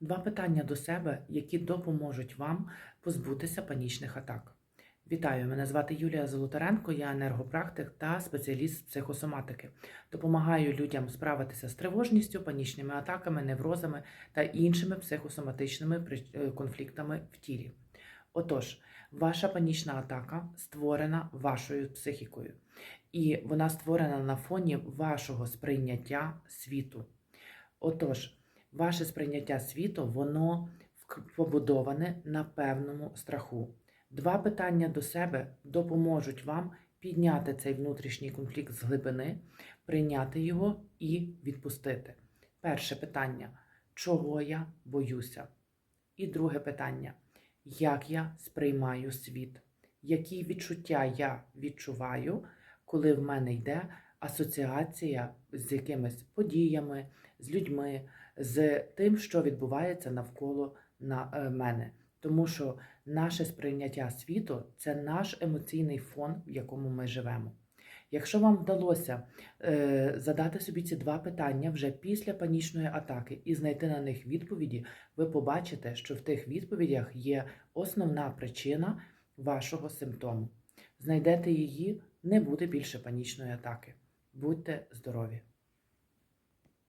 Два питання до себе, які допоможуть вам позбутися панічних атак. Вітаю! Мене звати Юлія Золотаренко, я енергопрактик та спеціаліст з психосоматики. Допомагаю людям справитися з тривожністю, панічними атаками, неврозами та іншими психосоматичними е, конфліктами в тілі. Отож, ваша панічна атака створена вашою психікою, і вона створена на фоні вашого сприйняття світу. Отож, ваше сприйняття світу, воно побудоване на певному страху. Два питання до себе допоможуть вам підняти цей внутрішній конфлікт з глибини, прийняти його і відпустити. Перше питання: чого я боюся? І друге питання: як я сприймаю світ? Які відчуття я відчуваю, коли в мене йде асоціація з якимись подіями, з людьми, з тим, що відбувається навколо на е, мене? Тому що наше сприйняття світу це наш емоційний фон, в якому ми живемо. Якщо вам вдалося е, задати собі ці два питання вже після панічної атаки і знайти на них відповіді, ви побачите, що в тих відповідях є основна причина вашого симптому. Знайдете її, не буде більше панічної атаки. Будьте здорові!